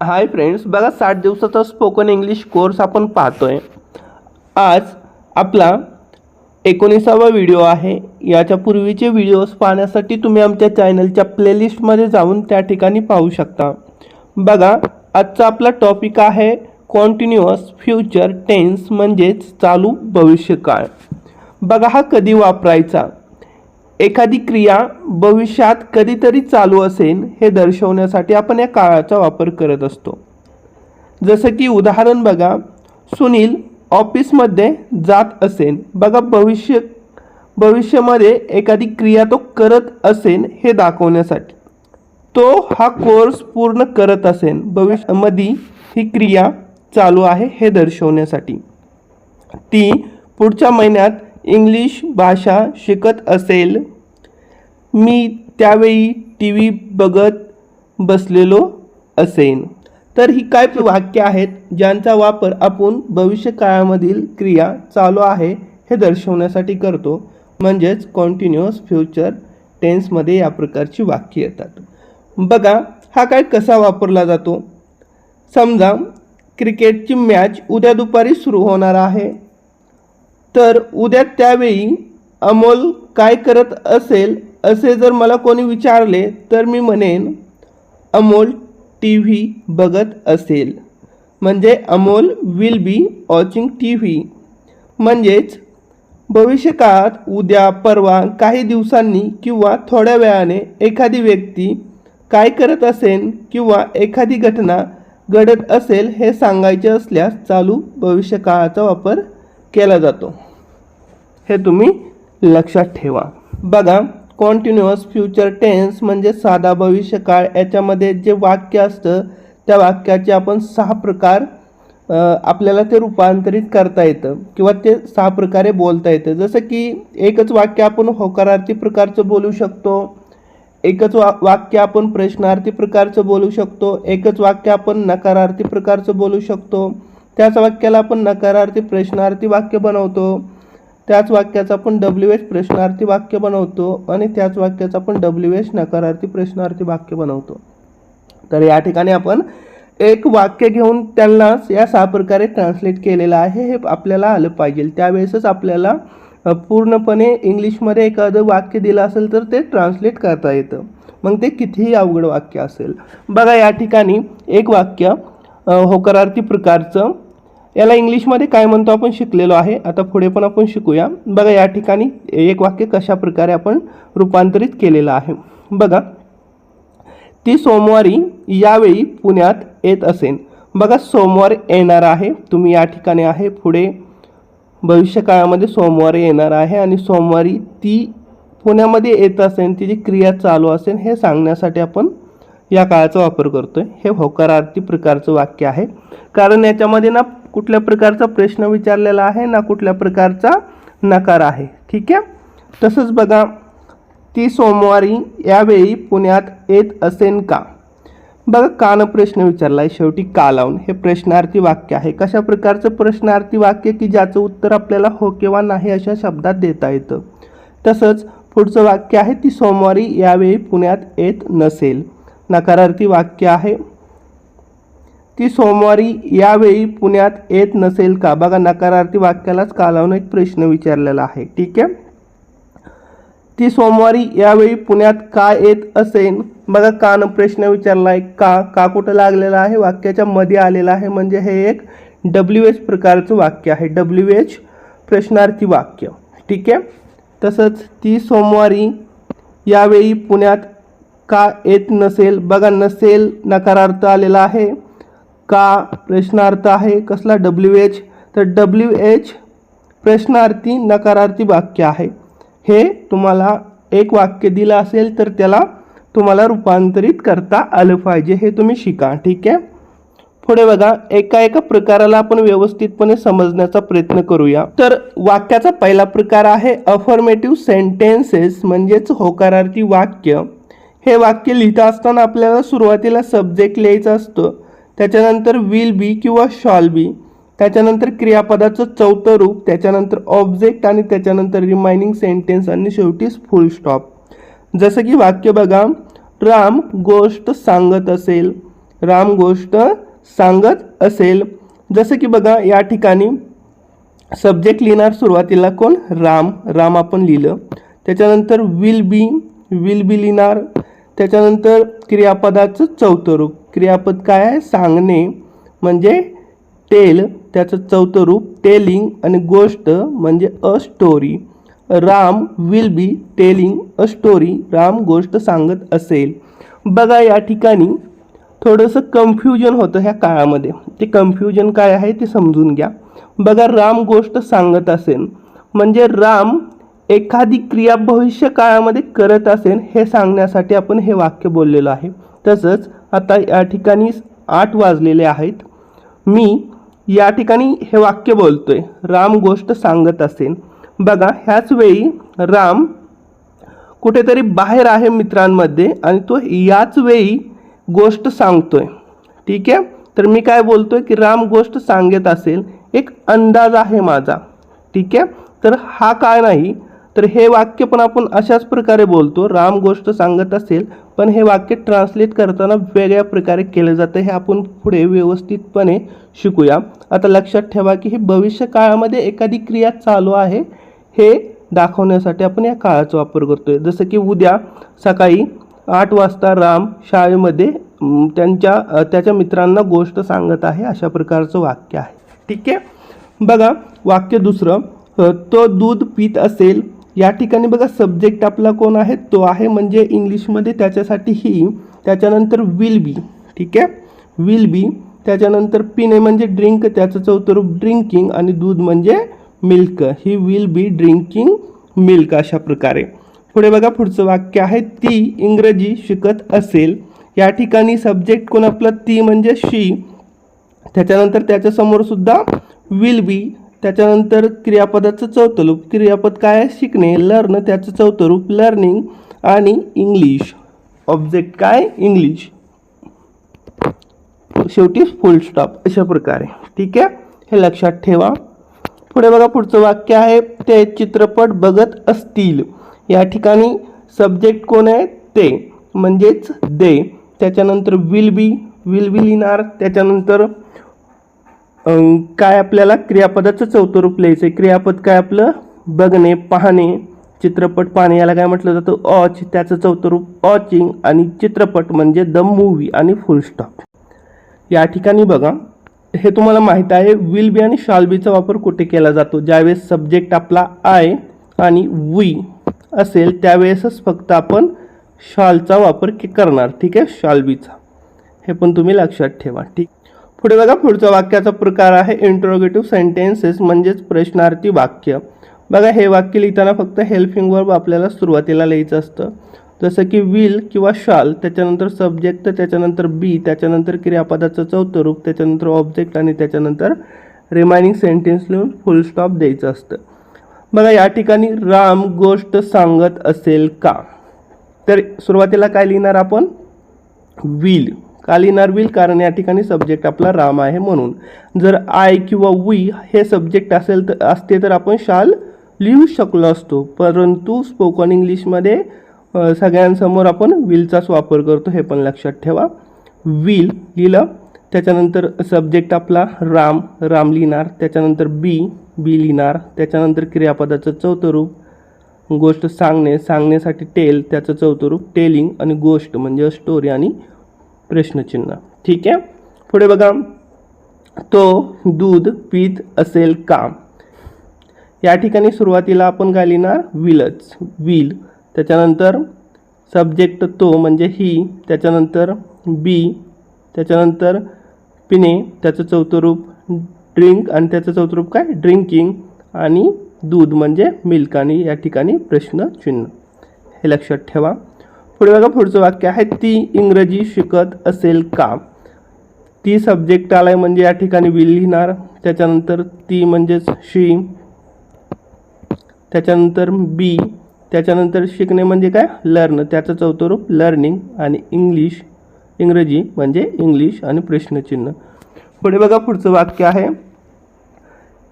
Hi friends बघा साठ दिवसाचा स्पोकन इंग्लिश कोर्स आपण पाहतोय. आज आपला एकोणीसावा व्हिडिओ आहे. याच्या पूर्वीचे व्हिडिओज पाहण्यासाठी तुम्ही आमच्या चॅनलच्या प्लेलिस्टमध्ये जाऊन त्या ठिकाणी पाहू शकता. बघा आजचा आपला टॉपिक आहे कॉन्टिन्युअस फ्युचर टेन्स म्हणजेच चालू भविष्यकाळ. बघा हा कधी वापरायचा? एखादी क्रिया भविष्यात कधीतरी चालू असेल हे दर्शवण्यासाठी आपण या काळाचा वापर करत असतो. जसं की उदाहरण बघा सुनील ऑफिसमध्ये जात असेल. बघा भविष्य भविष्यामध्ये एखादी क्रिया तो करत असेल हे दाखवण्यासाठी. तो हा कोर्स पूर्ण करत असेल. भविष्यामध्ये ही क्रिया चालू आहे हे दर्शवण्यासाठी. ती पुढच्या महिन्यात इंग्लिश भाषा शिकत असेल. मी त्यावेळी टी व्ही बघत बसलेलो असेन. तर ही काय वाक्य आहेत ज्यांचा वापर आपण भविष्यकाळामधील क्रिया चालू आहे हे दर्शवण्यासाठी करतो. म्हणजेच कॉन्टिन्युअस फ्युचर टेन्समध्ये या प्रकारची वाक्य येतात. बघा हा काय कसा वापरला जातो? समजा क्रिकेटची मॅच उद्या दुपारी सुरू होणार आहे. तर उद्या त्यावेळी अमोल काय करत असेल असे जर मला कोणी विचारले तर मी म्हणेन अमोल टी व्ही बघत असेल. म्हणजे Amol will be watching T V म्हणजेच भविष्यकाळात उद्या परवा काही दिवसांनी किंवा थोड्या वेळाने एखादी व्यक्ती काय करत असेल किंवा एखादी घटना घडत असेल हे सांगायचे असल्यास चालू भविष्यकाळाचा वापर केला जातो. हे तुम्ही लक्षात ठेवा. बघा कॉन्टिन्युअस फ्युचर टेन्स म्हणजे साधा भविष्यकाळ. याच्यामध्ये जे वाक्य असतं त्या वाक्याचे आपण सहा प्रकार आपल्याला ते रूपांतरित करता येतं किंवा ते सहा प्रकारे बोलता येतं. जसं की एकच वाक्य आपण होकारार्थी प्रकारचं बोलू शकतो एकच वा वाक्य आपण प्रश्नार्थी प्रकारचं बोलू शकतो एकच वाक्य आपण नकारार्थी प्रकारचं बोलू शकतो. त्याच वाक्याला आपण नकारार्थी प्रश्नार्थी वाक्य बनवतो. त्याच वाक्याचा आपण डब्ल्यू एच प्रश्नार्थी वाक्य बनवतो आणि त्याच वाक्याचा आपण डब्ल्यू एच नकारार्थी प्रश्नार्थी वाक्य बनवतो. तर या ठिकाणी आपण एक वाक्य घेऊन त्यांना या सहा प्रकारे ट्रान्सलेट केलेलं आहे हे आपल्याला आलं पाहिजे. त्यावेळेसच आपल्याला पूर्णपणे इंग्लिशमध्ये एखादं वाक्य दिलं असेल तर ते ट्रान्सलेट करता येतं. मग ते कितीही अवघड वाक्य असेल. बघा या ठिकाणी एक वाक्य होकारार्थी प्रकारचं याला इंग्लिशमध्ये काय म्हणतो आपण? शिकलेलो आहे. आता पुढे पण आपण शिकूया. बघा या ठिकाणी एक वाक्य कशा प्रकारे आपण रूपांतरित केलेलं आहे. बघा ती सोमवारी यावेळी पुण्यात येत असेल बघा सोमवार येणार आहे. तुम्ही या ठिकाणी आहे. पुढे भविष्यकाळामध्ये सोमवारी येणार आहे आणि सोमवारी ती पुण्यामध्ये येत असेल तिची क्रिया चालू असेल हे सांगण्यासाठी आपण या काळाचा वापर करतो आहे हे होकारार्थी प्रकारचं वाक्य आहे. कारण याच्यामध्ये ना कुठल्या प्रकारचा प्रश्न विचारलेला आहे ना कुठल्या प्रकारचा नकार आहे. ठीक आहे? तसंच बघा ती सोमवारी यावेळी पुण्यात येत असेन का? बघा कान प्रश्न विचारला आहे शेवटी का लावून. हे प्रश्नार्थी वाक्य आहे. कशा प्रकारचं प्रश्नार्थी वाक्य की ज्याचं उत्तर आपल्याला हो किंवा नाही अशा शब्दात देता येतं? तसंच पुढचं वाक्य आहे ती सोमवारी यावेळी पुण्यात येत नसेल. नकारार्थी वाक्य आहे. ती सोमवारी यावेळी पुण्यात येत नसेल का? बघा नकारार्थी वाक्यालाच कालावून एक प्रश्न विचारलेला आहे. ठीक आहे? ती सोमवारी यावेळी पुण्यात का येत असेल बघा कान प्रश्न विचारला आहे का? का कुठं लागलेला आहे? वाक्याच्या मध्ये आलेला आहे. म्हणजे हे एक डब्ल्यू एच प्रकारचं वाक्य आहे. डब्ल्यू एच प्रश्नार्थी वाक्य. ठीक आहे? तसंच ती सोमवारी यावेळी पुण्यात का येत नसेल? बघा नसेल नकारार्थ आलेला आहे. का प्रश्नार्थ आहे? कसला डब्ल्यू एच तर डब्ल्यू एच प्रश्नार्थी नकारार्थी वाक्य आहे. हे तुम्हाला एक वाक्य दिलं असेल तर त्याला तुम्हाला रूपांतरित करता आलं पाहिजे. हे तुम्ही शिका ठीक आहे? पुढे बघा एका एका प्रकाराला आपण व्यवस्थितपणे समजण्याचा प्रयत्न करूया. तर वाक्याचा पहिला प्रकार आहे अफर्मेटिव्ह सेंटेन्सेस म्हणजेच होकारार्थी वाक्य. हे वाक्य लिहिता असताना आपल्याला सुरुवातीला सब्जेक्ट लिहायचं असतं. त्याच्यानंतर विल बी किंवा शॉल बी त्याच्यानंतर क्रियापदाचं चौथं रूप त्याच्यानंतर ऑब्जेक्ट आणि त्याच्यानंतर रिमायनिंग सेंटेन्स आणि शेवटीच फुल स्टॉप जसं की वाक्य बघा राम गोष्ट सांगत असेल राम गोष्ट सांगत असेल. जसं की बघा या ठिकाणी सब्जेक्ट लिहिणार सुरुवातीला कोण? राम. राम आपण लिहिलं. त्याच्यानंतर विल बी विल बी लिहिणार. त्याच्यानंतर क्रियापदाचं चौथं रूप. क्रियापद काय आहे? सांगणे. म्हणजे टेल त्याचं चौथं रूप टेलिंग आणि गोष्ट म्हणजे a story Ram will be telling a story Ram गोष्ट सांगत असेल. बघा या ठिकाणी थोडंसं कन्फ्युजन होतं ह्या काळामध्ये. ते कन्फ्युजन काय आहे ते समजून घ्या. बघा राम गोष्ट सांगत असेल. म्हणजे राम एखादी क्रिया भविष्य काळामध्ये करत असेल हे सांगण्यासाठी आपण हे वाक्य बोललेलो आहे. तसंच आता या ठिकाणी आठ वाजलेले आहेत. मी या ठिकाणी हे वाक्य बोलतोय. राम गोष्ट सांगत असेल बघा ह्याच वेळी राम कुठेतरी बाहेर आहे मित्रांमध्ये आणि तो याच वेळी गोष्ट सांगतोय. ठीक आहे? तर मी काय बोलतोय की राम गोष्ट सांगत असेल. एक अंदाज आहे माझा. ठीक आहे? तर हा काय नाही? तर हे वाक्य पण आपण अशाच प्रकारे बोलतो राम गोष्ट सांगत असेल पण हे वाक्य ट्रान्सलेट करताना वेगळ्या प्रकारे केलं जातं हे आपण पुढे व्यवस्थितपणे शिकूया. आता लक्षात ठेवा की हे भविष्य काळामध्ये एखादी क्रिया चालू आहे हे दाखवण्यासाठी आपण या काळाचा वापर करतोय. जसं की उद्या सकाळी आठ वाजता राम शाळेमध्ये त्यांच्या त्याच्या मित्रांना गोष्ट सांगत आहे अशा प्रकारचं वाक्य आहे. ठीक आहे? बघा वाक्य दुसरं तो दूध पित असेल या ठिकाणी बघा सब्जेक्ट आपला कोण आहे? तो आहे म्हणजे इंग्लिशमध्ये त्याच्यासाठी ही त्याच्यानंतर विल बी ठीक आहे? विल बी त्याच्यानंतर पिणे म्हणजे ड्रिंक त्याचं चौथं रूप ड्रिंकिंग आणि दूध म्हणजे milk he will be drinking milk अशा प्रकारे. पुढे बघा पुढचं वाक्य आहे ती इंग्रजी शिकत असेल. या ठिकाणी सब्जेक्ट कोण आपला? ती म्हणजे शी त्याच्यानंतर त्याच्यासमोर सुद्धा विल बी त्याच्यानंतर क्रियापदाचं चौथं रूप. क्रियापद काय आहे? शिकणे लर्न त्याचं चौथं रूप लर्निंग आणि इंग्लिश ऑब्जेक्ट काय? इंग्लिश शेवटी फुल स्टॉप अशा प्रकारे. ठीक आहे? हे लक्षात ठेवा. पुढे बघा पुढचं वाक्य आहे ते चित्रपट बघत असतील. या ठिकाणी सब्जेक्ट कोण आहे? ते. म्हणजेच दे. त्याच्यानंतर विल बी विल बी लिहिणार. त्याच्यानंतर काय आपल्याला क्रियापदाचं चौथं रूप लिहायचं आहे क्रियापद काय आपलं? बघणे पाहणे चित्रपट पाहणे याला काय म्हटलं जातं? ऑच त्याचं चौथं रूप ऑचिंग आणि चित्रपट म्हणजे द मूवी आणि फुल स्टॉप. या ठिकाणी बघा हे तुम्हाला माहीत आहे विल बी आणि शाल बीचा वापर कुठे केला जातो? ज्यावेळेस सब्जेक्ट आपला आय आणि वी असेल त्यावेळेसच फक्त आपण शालचा वापर के- करणार ठीक आहे? शाल बीचा हे पण तुम्ही लक्षात ठेवा ठीक? पुढे बघा पुढचा वाक्याचा प्रकार आहे इंट्रोगेटिव्ह सेंटेन्सेस म्हणजेच प्रश्नार्थी वाक्य. बघा हे वाक्य लिहिताना फक्त हेल्पिंग वर्ब आपल्याला सुरुवातीला लिहायचं असतं. जसं की विल किंवा शाल त्याच्यानंतर सब्जेक्ट त्याच्यानंतर बी त्याच्यानंतर क्रियापदाचं चौथं रूप त्याच्यानंतर ऑब्जेक्ट आणि त्याच्यानंतर रिमायनिंग सेंटेन्स लिहून फुल स्टॉप द्यायचं असतं. बघा या ठिकाणी राम गोष्ट सांगत असेल का? तर सुरुवातीला काय लिहिणार आपण? विल कालिनार विल कारण या ठिकाणी सब्जेक्ट आपला राम आहे म्हणून. जर आय किंवा वी हे सब्जेक्ट असेल तर असते तर आपण शाल लिहू शकलो असतो. परंतु स्पोकन इंग्लिशमध्ये सगळ्यांसमोर आपण विलचाच वापर करतो हे पण लक्षात ठेवा. विल लिहिलं त्याच्यानंतर सब्जेक्ट आपला राम राम लिहिणार त्याच्यानंतर बी बी लिहिणार त्याच्यानंतर क्रियापदाचं चौथं रूप गोष्ट सांगणे सांगण्यासाठी टेल त्याचं चौथं रूप टेलिंग आणि गोष्ट म्हणजे स्टोरी आणि प्रश्नचिन्ह. ठीक आहे? पुढे बघा. तो दूध पीत असेल का? या ठिकाणी सुरुवातीला आपण काय लिहिणार विलच. विल. त्याच्यानंतर सब्जेक्ट तो म्हणजे ही. त्याच्यानंतर बी. त्याच्यानंतर पिणे. त्याचं चौथं रूप ड्रिंक आणि त्याचं चौथं रूप काय? ड्रिंकिंग आणि दूध म्हणजे मिल्क आणि या ठिकाणी प्रश्नचिन्ह. हे लक्षात ठेवा. पुढे बघा पुढचं वाक्य आहे ती इंग्रजी शिकत असेल का? ती सब्जेक्ट आलाय म्हणजे या ठिकाणी विल लिहिणार त्याच्यानंतर ती म्हणजेच शी त्याच्यानंतर बी त्याच्यानंतर शिकणे म्हणजे काय? लर्न त्याचं चौथं रूप लर्निंग आणि इंग्लिश इंग्रजी म्हणजे इंग्लिश आणि प्रश्नचिन्ह. पुढे बघा पुढचं वाक्य आहे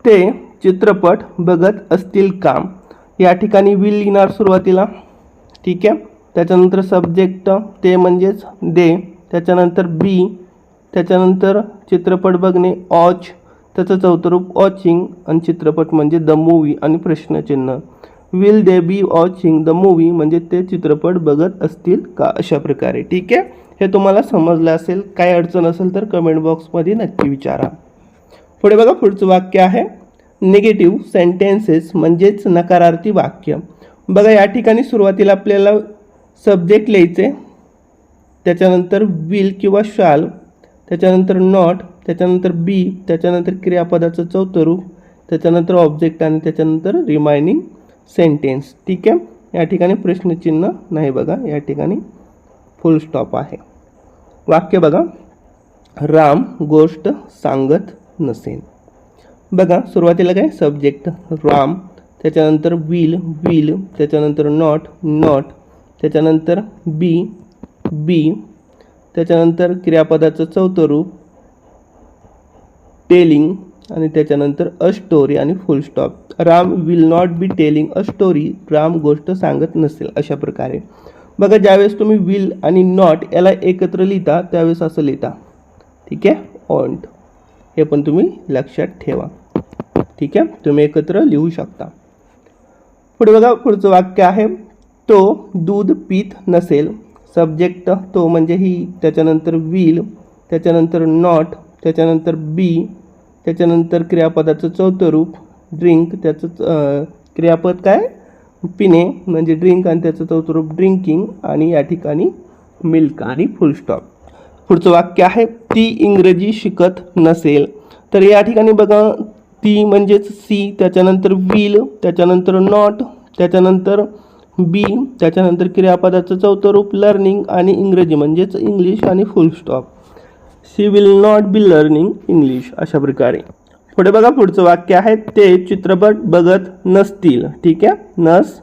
ते चित्रपट बघत असतील का? या ठिकाणी विल लिहिणार सुरुवातीला ठीक आहे? त्याच्यानंतर सब्जेक्ट ते म्हणजेच दे त्याच्यानंतर बी त्याच्यानंतर चित्रपट बघणे ऑच त्याचं चौथं रूप वॉचिंग आणि चित्रपट म्हणजे द मूवी आणि प्रश्नचिन्ह. Will they be watching the movie म्हणजे ते चित्रपट बघत असतील का अशा प्रकारे. ठीक आहे? हे तुम्हाला समजलं असेल काय अडचण असेल तर कमेंट बॉक्समध्ये नक्की विचारा. पुढे बघा पुढचं वाक्य आहे. निगेटिव्ह सेंटेन्सेस म्हणजेच नकारार्थी वाक्य. बघा या ठिकाणी सुरुवातीला आपल्याला सब्जेक्ट लिहायचे. त्याच्यानंतर विल किंवा शाल त्याच्यानंतर नॉट त्याच्यानंतर बी त्याच्यानंतर क्रियापदाचं चौथं रूप त्याच्यानंतर ऑब्जेक्ट आणि त्याच्यानंतर रिमायनिंग सेंटेन्स ठीक आहे? या ठिकाणी प्रश्नचिन्ह नाही बघा. या ठिकाणी फुल स्टॉप आहे. वाक्य बघा. राम गोष्ट सांगत नसेल बघा सुरुवातीला काय? सब्जेक्ट राम त्याच्यानंतर विल विल त्याच्यानंतर नॉट नॉट त्याच्यानंतर बी बी त्याच्यानंतर क्रियापदाचं चौथं रूप टेलिंग आणि त्याच्यानंतर अ स्टोरी आणि full stop Ram will not be telling a story Ram गोष्ट सांगत नसेल अशा प्रकारे. बघा ज्यावेळेस तुम्ही विल आणि नॉट याला एकत्र लिहिता त्यावेळेस असं लिहिता. ठीक आहे? ऑन्ट हे पण तुम्ही लक्षात ठेवा. ठीक आहे? तुम्ही एकत्र लिहू शकता. पुढे बघा पुढचं वाक्य आहे. तो दूध पित नसेल. सब्जेक्ट तो म्हणजे ही त्याच्यानंतर विल त्याच्यानंतर नॉट त्याच्यानंतर बी त्याच्यानंतर क्रियापदाचं चौथं रूप ड्रिंक त्याचं क्रियापद काय? पिणे म्हणजे ड्रिंक आणि त्याचं चौथं रूप ड्रिंकिंग आणि या ठिकाणी मिल्क आणि फुलस्टॉप पुढचं वाक्य आहे ती इंग्रजी शिकत नसेल. तर या ठिकाणी बघा ती म्हणजेच सी त्याच्यानंतर विल त्याच्यानंतर नॉट त्याच्यानंतर बी त्याच्यानंतर क्रियापदाचं चौथं रूप लर्निंग आणि इंग्रजी म्हणजेच इंग्लिश आणि full stop she will not be learning English अशा प्रकारे. पुढे बघा पुढचं वाक्य आहे ते चित्रपट बघत नसतील. ठीक आहे? नस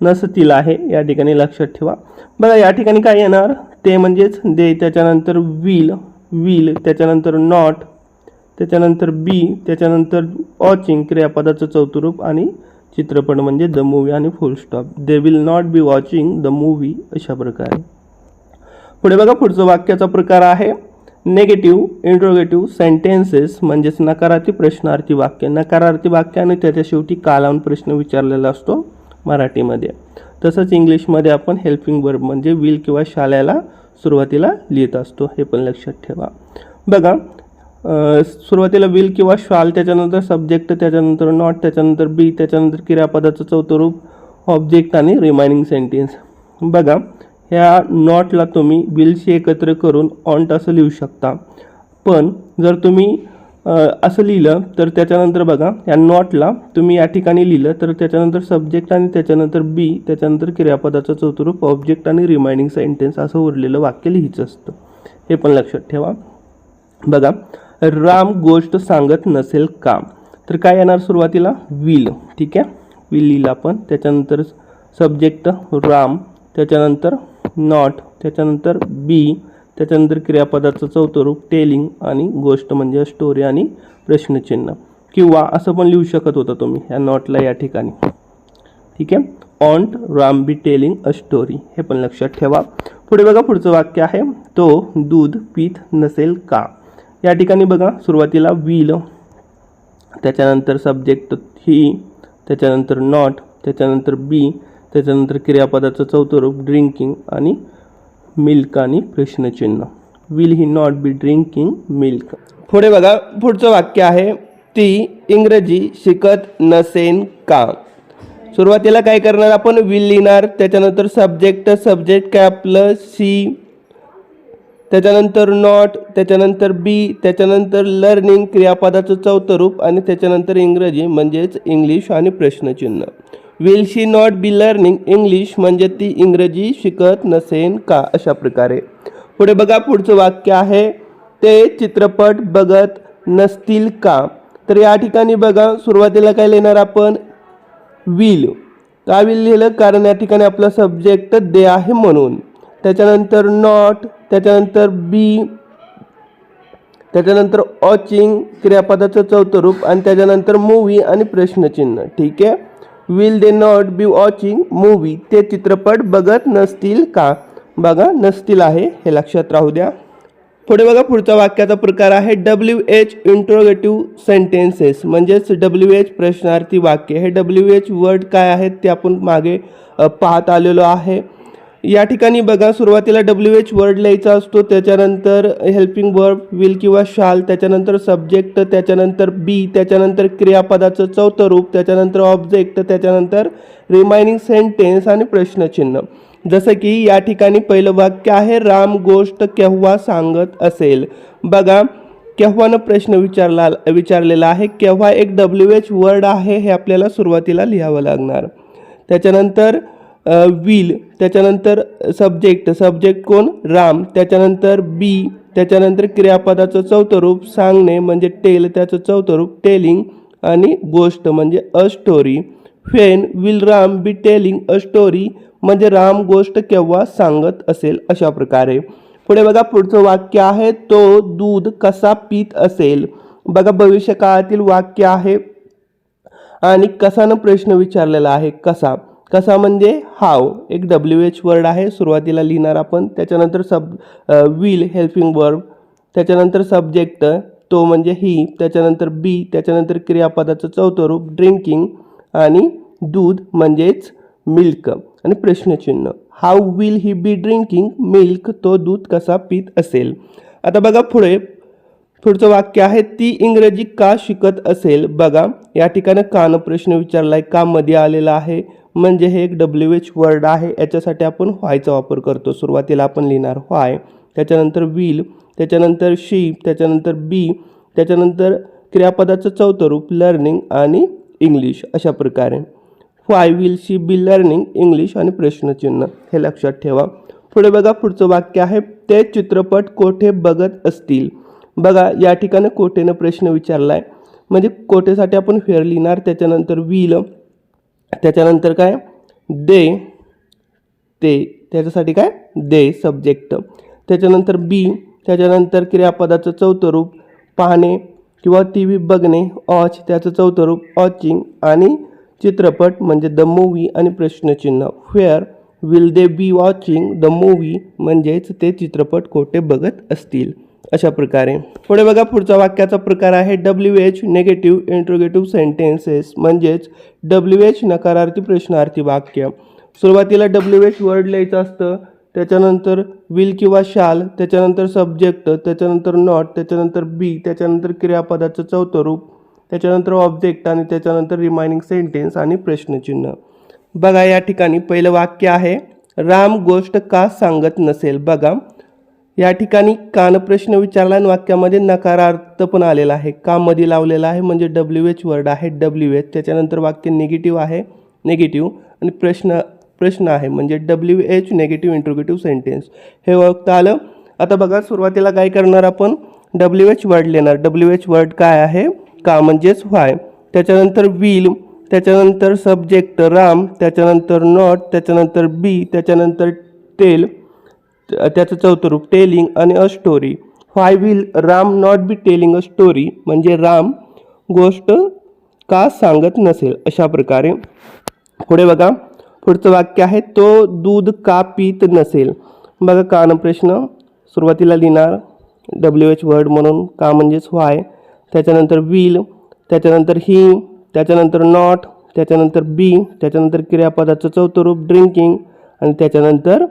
नसतील आहे. या ठिकाणी लक्षात ठेवा. बघा या ठिकाणी काय येणार? ते म्हणजेच दे त्याच्यानंतर विल विल त्याच्यानंतर नॉट त्याच्यानंतर बी त्याच्यानंतर वॉचिंग क्रियापदाचं चौथं रूप आणि चित्रपट म्हणजे द मूवी आणि full stop they will not be watching the movie अशा प्रकारे. पुढे बघा पुढचं वाक्याचा प्रकार आहे. नेगेटिव्ह इंट्रोगेटिव्ह सेंटेन्सेस म्हणजेच नकारार्थी प्रश्नार्थी वाक्य. नकारार्थी वाक्य आणि त्याच्या शेवटी कालावून प्रश्न विचारलेला असतो मराठीमध्ये. तसंच इंग्लिशमध्ये आपण हेल्पिंग वर्ब म्हणजे विल किंवा शाळेला सुरुवातीला लिहित असतो. हे पण लक्षात ठेवा. बघा सुरुवातीला विल किंवा शाल त्याच्यानंतर सब्जेक्ट त्याच्यानंतर नॉट त्याच्यानंतर बी त्याच्यानंतर क्रियापदाचं चौथं रूप ऑब्जेक्ट आणि रिमायनिंग सेंटेन्स बघा ह्या नॉटला तुम्ही विलशी एकत्र करून ऑन्ट असं लिहू शकता. पण जर तुम्ही असं लिहिलं तर त्याच्यानंतर बघा या नॉटला तुम्ही या ठिकाणी लिहिलं तर त्याच्यानंतर सब्जेक्ट आणि त्याच्यानंतर बी त्याच्यानंतर क्रियापदाचं चौथं रूप ऑब्जेक्ट आणि रिमायनिंग सेंटेन्स असं उरलेलं वाक्य लिहायचं असतं. हे पण लक्षात ठेवा. बघा राम गोष्ट सांगत नसेल का तर काय येणार सुरुवातीला? विल. ठीक आहे? विल लिहिलं आपण. त्याच्यानंतर सब्जेक्ट राम त्याच्यानंतर नॉट त्याच्यानंतर बी त्याच्यानंतर क्रियापदाचं चौथं रूप टेलिंग आणि गोष्ट म्हणजे स्टोरी आणि प्रश्नचिन्ह. किंवा असं पण लिहू शकत होता तुम्ही या नॉटला या ठिकाणी. ठीक आहे? Won't Ram be telling a story हे पण लक्षात ठेवा. पुढे बघा पुढचं वाक्य आहे. तो दूध पीत नसेल का? या ठिकाणी बघा सुरुवातीला विल त्याच्यानंतर सब्जेक्ट ही त्याच्यानंतर नॉट त्याच्यानंतर बी त्याच्यानंतर क्रियापदाचं चौथं रूप ड्रिंकिंग आणि मिल्क आणि प्रश्नचिन्ह. Will he not be drinking milk पुढे बघा पुढचं वाक्य आहे ती इंग्रजी शिकत नसेन का? सुरुवातीला काय करणार आपण? विल लिहिणार त्याच्यानंतर सब्जेक्ट सब्जेक्ट काय आपलं? सी त्याच्यानंतर नॉट त्याच्यानंतर बी त्याच्यानंतर लर्निंग क्रियापदाचं चौथं रूप आणि त्याच्यानंतर इंग्रजी म्हणजेच इंग्लिश आणि प्रश्नचिन्ह. Will she not be learning English म्हणजे ती इंग्रजी शिकत नसेन का अशा प्रकारे? पुढे बघा पुढचं वाक्य आहे ते चित्रपट बघत नसतील का? तर या ठिकाणी बघा सुरुवातीला काय लिहिणार आपण? विल का विल लिहिलं? कारण या ठिकाणी आपला सब्जेक्ट दे आहे म्हणून. त्याच्यानंतर नॉट त्याच्यानंतर बी त्याच्यानंतर ऑचिंग क्रियापदाचं चौथं रूप आणि त्याच्यानंतर मूवी आणि प्रश्नचिन्ह. ठीक आहे? Will they not be watching movie ते चित्रपट बघत नसतील का? बघा नसतील आहे हे लक्षात राहू द्या. पुढे बघा पुढचा वाक्याचा प्रकार आहे डब्ल्यू एच इंट्रोगेटिव्ह सेंटेन्सेस म्हणजेच डब्ल्यू एच प्रश्नार्थी वाक्य. हे डब्ल्यू एच वर्ड काय आहेत ते आपण मागे पाहत आलेलो आहे. या ठिकाणी बघा सुरुवातीला डब्ल्यू एच वर्ड लिहायचा असतो त्याच्यानंतर हेल्पिंग वर्ब विल किंवा शाल त्याच्यानंतर सब्जेक्ट त्याच्यानंतर बी त्याच्यानंतर क्रियापदाचं चौथं रूप त्याच्यानंतर ऑब्जेक्ट त्याच्यानंतर रिमायनिंग सेंटेन्स आणि प्रश्नचिन्ह. जसं की या ठिकाणी पहिलं वाक्य आहे राम गोष्ट केव्हा सांगत असेल? बघा केव्हानं प्रश्न विचारला विचारलेला आहे केव्हा एक डब्ल्यू एच वर्ड आहे हे आपल्याला सुरुवातीला लिहावं लागणार. त्याच्यानंतर विल त्याच्यानंतर सब्जेक्ट सब्जेक्ट कोण? राम. त्याच्यानंतर बी त्याच्यानंतर क्रियापदाचं चौथं रूप सांगणे म्हणजे टेल त्याचं चौथं रूप टेलिंग आणि गोष्ट म्हणजे a story when will Ram be telling a story म्हणजे राम गोष्ट केव्हा सांगत असेल? अशा प्रकारे. पुढे बघा पुढचं वाक्य आहे तो दूध कसा पित असेल? बघा भविष्यकाळातील वाक्य आहे. आणि कसानं प्रश्न विचारलेला आहे? कसा? कसा म्हणजे हाव एक डब्ल्यू एच वर्ड आहे सुरुवातीला लिहिणार आपण. त्याच्यानंतर सब विल हेल्पिंग वर्ब त्याच्यानंतर सब्जेक्ट तो म्हणजे ही त्याच्यानंतर बी त्याच्यानंतर क्रियापदाचं चौथं रूप ड्रिंकिंग आणि दूध म्हणजेच मिल्क आणि प्रश्नचिन्ह. How will he be drinking milk तो दूध कसा पित असेल? आता बघा पुढे. पुढचं वाक्य आहे ती इंग्रजी का शिकत असेल? बघा या ठिकाणी कान प्रश्न विचारलाय का मध्ये आलेला आहे? म्हणजे हे एक डब्ल्यू एच वर्ड आहे. याच्यासाठी आपण व्हायचा वापर करतो. सुरुवातीला आपण लिहिणार व्हाय त्याच्यानंतर विल त्याच्यानंतर शी त्याच्यानंतर बी त्याच्यानंतर क्रियापदाचं चौथं रूप लर्निंग आणि इंग्लिश अशा प्रकारे. Why will she be learning English आणि प्रश्नचिन्ह हे लक्षात ठेवा. पुढे बघा पुढचं वाक्य आहे ते चित्रपट कोठे बघत असतील? बघा या ठिकाणी कोठेनं प्रश्न विचारला आहे म्हणजे कोठेसाठी आपण फेर लिहिणार? त्याच्यानंतर विल त्याच्यानंतर काय? दे. ते. त्याच्यासाठी काय? दे सब्जेक्ट त्याच्यानंतर बी. त्याच्यानंतर क्रियापदाचं चौथं रूप पाहणे किंवा टी व्ही बघणे ऑच त्याचं चौथं रूप वॉचिंग आणि चित्रपट म्हणजे द मूवी आणि प्रश्नचिन्ह. Where will they be watching the movie म्हणजेच ते चित्रपट कोठे बघत असतील? अशा प्रकारे. पुढे बघा पुढचा वाक्याचा प्रकार आहे W H negative interrogative sentences म्हणजेच डब्ल्यू एच नकारार्थी प्रश्नार्थी वाक्य. सुरुवातीला डब्ल्यू एच वर्ड लिहायचं असतं त्याच्यानंतर विल किंवा शाल त्याच्यानंतर सब्जेक्ट त्याच्यानंतर नॉट त्याच्यानंतर बी त्याच्यानंतर क्रियापदाचं चौथं रूप त्याच्यानंतर ऑब्जेक्ट आणि त्याच्यानंतर रिमायनिंग सेंटेन्स आणि प्रश्नचिन्ह. बघा या ठिकाणी पहिलं वाक्य आहे राम गोष्ट का सांगत नसेल? बघा या ठिकाणी कान प्रश्न विचारला आणि वाक्यामध्ये नकारार्थ पण आलेला आहे. कामध्ये लावलेला आहे? म्हणजे डब्ल्यू एच वर्ड आहे डब्ल्यू एच त्याच्यानंतर वाक्य निगेटिव्ह आहे निगेटिव्ह आणि प्रश्न प्रश्न आहे म्हणजे W H negative interrogative sentence हे ओळखता आलं? आता बघा सुरुवातीला काय करणार आपण? डब्ल्यू एच वर्ड लिहिणार. डब्ल्यू एच वर्ड काय आहे? का म्हणजेच व्हाय त्याच्यानंतर विल त्याच्यानंतर सब्जेक्ट राम त्याच्यानंतर नॉट त्याच्यानंतर बी त्याच्यानंतर टेल त्याचं चौथं रूप टेलिंग आणि a story why will Ram not be telling a story म्हणजे राम गोष्ट का सांगत नसेल? अशा प्रकारे. पुढे बघा. पुढचं वाक्य आहे तो दूध का पित नसेल? बघा कान प्रश्न. सुरुवातीला लिहिणार. डब्ल्यू एच वर्ड म्हणून का म्हणजेच व्हाय त्याच्यानंतर विल त्याच्यानंतर ही त्याच्यानंतर नॉट त्याच्यानंतर बी त्याच्यानंतर क्रियापदाचं चौथं रूप ड्रिंकिंग आणि त्याच्यानंतर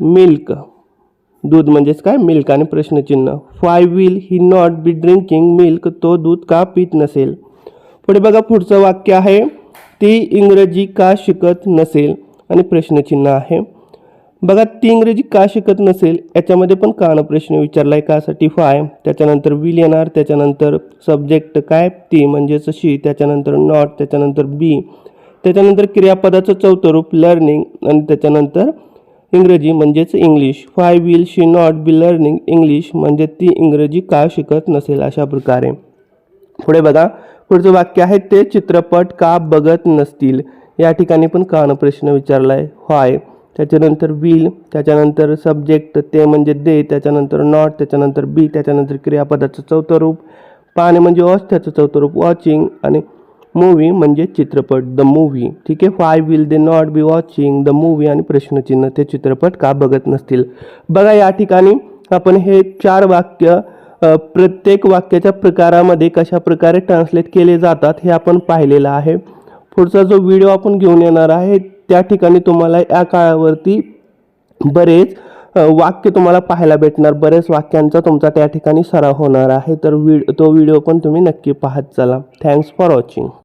मिल्क. दूध म्हणजेच काय? मिल्क आणि प्रश्नचिन्ह. Why will he not be drinking milk तो दूध का पित नसेल? पुढे बघा पुढचं वाक्य आहे ती इंग्रजी का शिकत नसेल? आणि प्रश्नचिन्ह आहे. बघा ती इंग्रजी का शिकत नसेल? याच्यामध्ये पण कान प्रश्न विचारला आहे कासाठी फाय त्याच्यानंतर विल येणार त्याच्यानंतर सब्जेक्ट काय? ती म्हणजेच शी त्याच्यानंतर नॉट त्याच्यानंतर बी त्याच्यानंतर क्रियापदाचं चौथं रूप लर्निंग आणि त्याच्यानंतर इंग्रजी म्हणजेच English. Why will she not be learning English म्हणजे ती इंग्रजी का शिकत नसेल अशा प्रकारे. पुढे बघा. पुढचं वाक्य आहे ते चित्रपट का बघत नसतील? या ठिकाणी पण कान प्रश्न विचारला आहे व्हाय त्याच्यानंतर विल त्याच्यानंतर सब्जेक्ट ते म्हणजे दे त्याच्यानंतर नॉट त्याच्यानंतर बी त्याच्यानंतर क्रियापदाचं चौथं रूप. पाहणे म्हणजे वॉच त्याचं चौथं रूप वॉचिंग आणि मूवी म्हणजे चित्रपट द मूवी ठीक आहे? Why will they not be watching the movie आणि प्रश्नचिन्ह ते चित्रपट का बघत नसतील? बघा या ठिकाणी आपण हे चार वाक्य प्रत्येक वाक्याच्या प्रकारामध्ये कशा प्रकारे ट्रान्सलेट केले जातात हे आपण पाहिलेलं आहे. पुढचा जो व्हिडिओ आपण घेऊन येणार आहे त्या ठिकाणी तुम्हाला या काळावरती बरेच वाक्य तुम्हाला पाहायला भेटणार. बरेच वाक्यांचा तुमचा त्या ठिकाणी सराव होणार आहे. तर व्हि तो व्हिडिओ पण तुम्ही नक्की पाहत चला. Thanks for watching